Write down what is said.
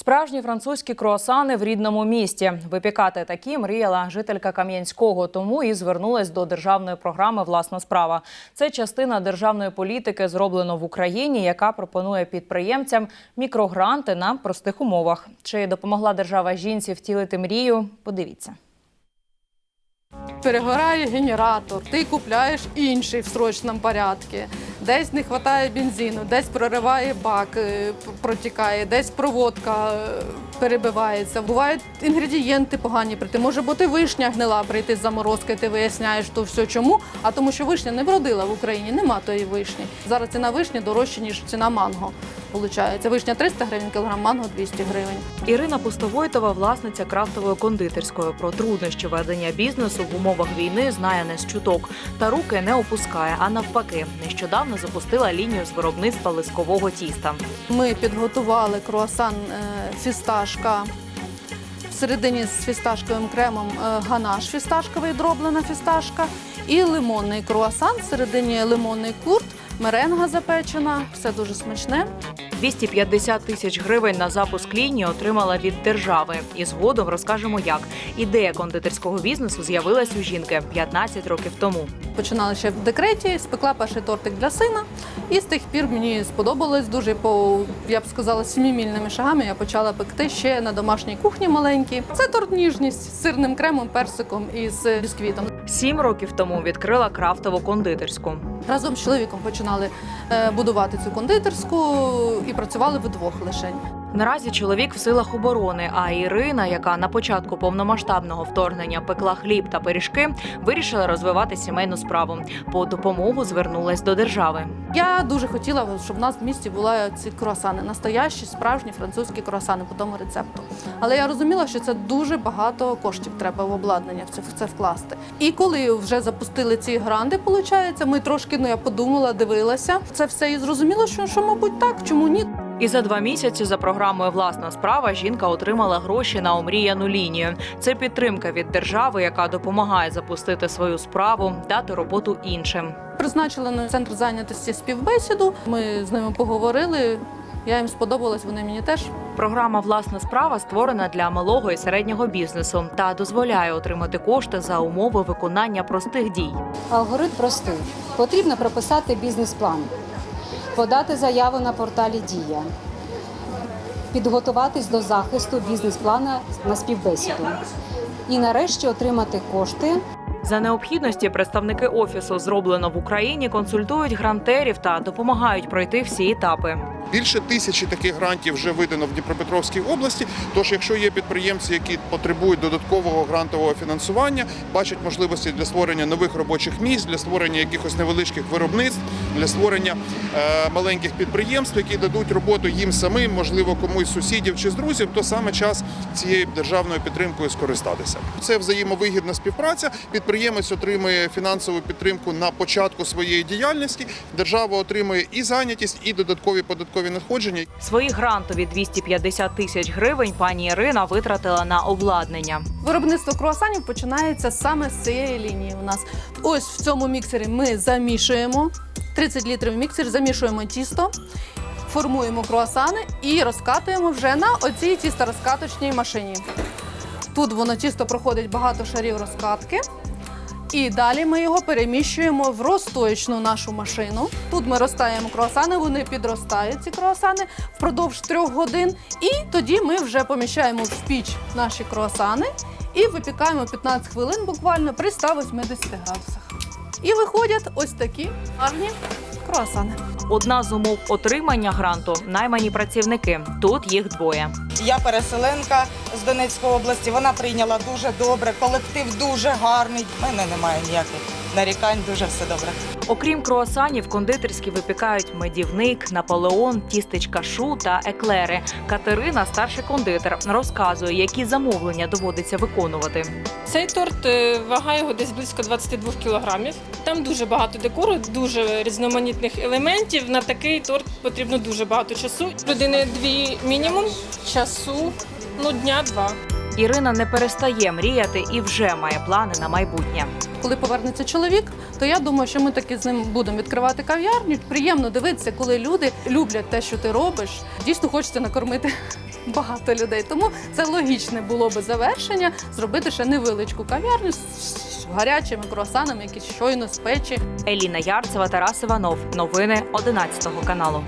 Справжні французькі круасани в рідному місті. Випікати такі мріяла жителька Кам'янського, тому і звернулась до державної програми Власна справа. Це частина державної політики, зроблено в Україні, яка пропонує підприємцям мікрогранти на простих умовах. Чи допомогла держава жінці втілити мрію? Подивіться. Перегорає генератор, ти купляєш інший в срочному порядку. Десь не вистачає бензину, десь прориває бак, е, протікає, десь проводка е, перебивається. Бувають інгредієнти погані прийти. Може бути вишня гнила прийти з заморозки, ти виясняєш то все чому. А тому, що вишня не вродила в Україні, нема тої вишні. Зараз ціна вишні дорожча, ніж ціна манго. Получається, вишня 300 гривень, кілограм манго 200 гривень. Ірина Пустовойтова, власниця крафтової кондитерської. Про труднощі ведення бізнесу в умовах війни знає не з чуток. Та руки не опускає, а навпаки, нещодавно запустила лінію з виробництва лискового тіста. Ми підготували круасан е, фісташка. Всередині з фісташковим кремом е, ганаш фісташковий, дроблена фісташка, і лимонний круасан. Всередині лимонний курт, меренга запечена. Все дуже смачне. 250 тисяч гривень на запуск лінії отримала від держави. І згодом розкажемо, як ідея кондитерського бізнесу з'явилась у жінки 15 років тому. Починала ще в декреті, спекла перший тортик для сина. І з тих пір мені сподобалось дуже по, я б сказала, сімімільними шагами. Я почала пекти ще на домашній кухні маленькій. Це торт ніжність з сирним кремом, персиком і з бісквітом. Сім років тому відкрила крафтову кондитерську. Разом з чоловіком починали е, будувати цю кондитерську і працювали вдвох лишень. Наразі чоловік в силах оборони. А Ірина, яка на початку повномасштабного вторгнення пекла хліб та пиріжки, вирішила розвивати сімейну справу. По допомогу звернулась до держави. Я дуже хотіла, щоб в нас в місті були ці круасани, настоящі, справжні французькі круасани по тому рецепту. Але я розуміла, що це дуже багато коштів треба в обладнання в це, вкласти. І коли вже запустили ці гранди, виходить, ми трошки ну я подумала, дивилася це все і зрозуміла, що, що мабуть так, чому ні. І за два місяці за програмою Власна справа жінка отримала гроші на омріяну лінію. Це підтримка від держави, яка допомагає запустити свою справу, дати роботу іншим. Призначили на центр зайнятості співбесіду. Ми з ними поговорили. Я їм сподобалась, вони мені теж. Програма Власна справа створена для малого і середнього бізнесу та дозволяє отримати кошти за умови виконання простих дій. Алгоритм простий. Потрібно прописати бізнес-план, подати заяву на порталі Дія, підготуватись до захисту бізнес-плана на співбесіду. І нарешті отримати кошти. За необхідності представники офісу зроблено в Україні консультують грантерів та допомагають пройти всі етапи. Більше тисячі таких грантів вже видано в Дніпропетровській області. Тож, якщо є підприємці, які потребують додаткового грантового фінансування, бачать можливості для створення нових робочих місць, для створення якихось невеличких виробництв, для створення е, маленьких підприємств, які дадуть роботу їм самим, можливо, комусь сусідів чи з друзів, то саме час цією державною підтримкою скористатися. Це взаємовигідна співпраця. Підприємець отримує фінансову підтримку на початку своєї діяльності. Держава отримує і зайнятість, і додаткові податкові надходження. Свої грантові 250 тисяч гривень пані Ірина витратила на обладнання. Виробництво круасанів починається саме з цієї лінії. У нас ось в цьому міксері ми замішуємо 30 літрів міксер, замішуємо тісто, формуємо круасани і розкатуємо вже на оцій тісторозкаточній машині. Тут воно тісто проходить багато шарів розкатки. І далі ми його переміщуємо в розтоєчну нашу машину. Тут ми розтаємо круасани, вони підростають ці круасани впродовж трьох годин. І тоді ми вже поміщаємо в піч наші круасани і випікаємо 15 хвилин буквально при 180 градусах. І виходять ось такі гарні круасани. Одна з умов отримання гранту наймані працівники. Тут їх двоє. Я переселенка з Донецької області. Вона прийняла дуже добре. Колектив дуже гарний. У мене немає ніяких нарікань. Дуже все добре. Окрім круасанів, кондитерські випікають медівник, наполеон, тістечка шу та еклери. Катерина, старший кондитер, розказує, які замовлення доводиться виконувати. Цей торт е, вага його десь близько 22 кілограмів. Там дуже багато декору, дуже різноманітних елементів. На такий торт потрібно дуже багато часу. Людини дві мінімум часу, ну дня два. Ірина не перестає мріяти і вже має плани на майбутнє. Коли повернеться чоловік, то я думаю, що ми таки з ним будемо відкривати кав'ярню. Приємно дивитися, коли люди люблять те, що ти робиш. Дійсно, хочеться накормити багато людей. Тому це логічне було би завершення зробити ще невеличку кав'ярню з гарячими круасанами, які щойно з печі. Еліна Ярцева, Тарас Іванов, новини 11 каналу.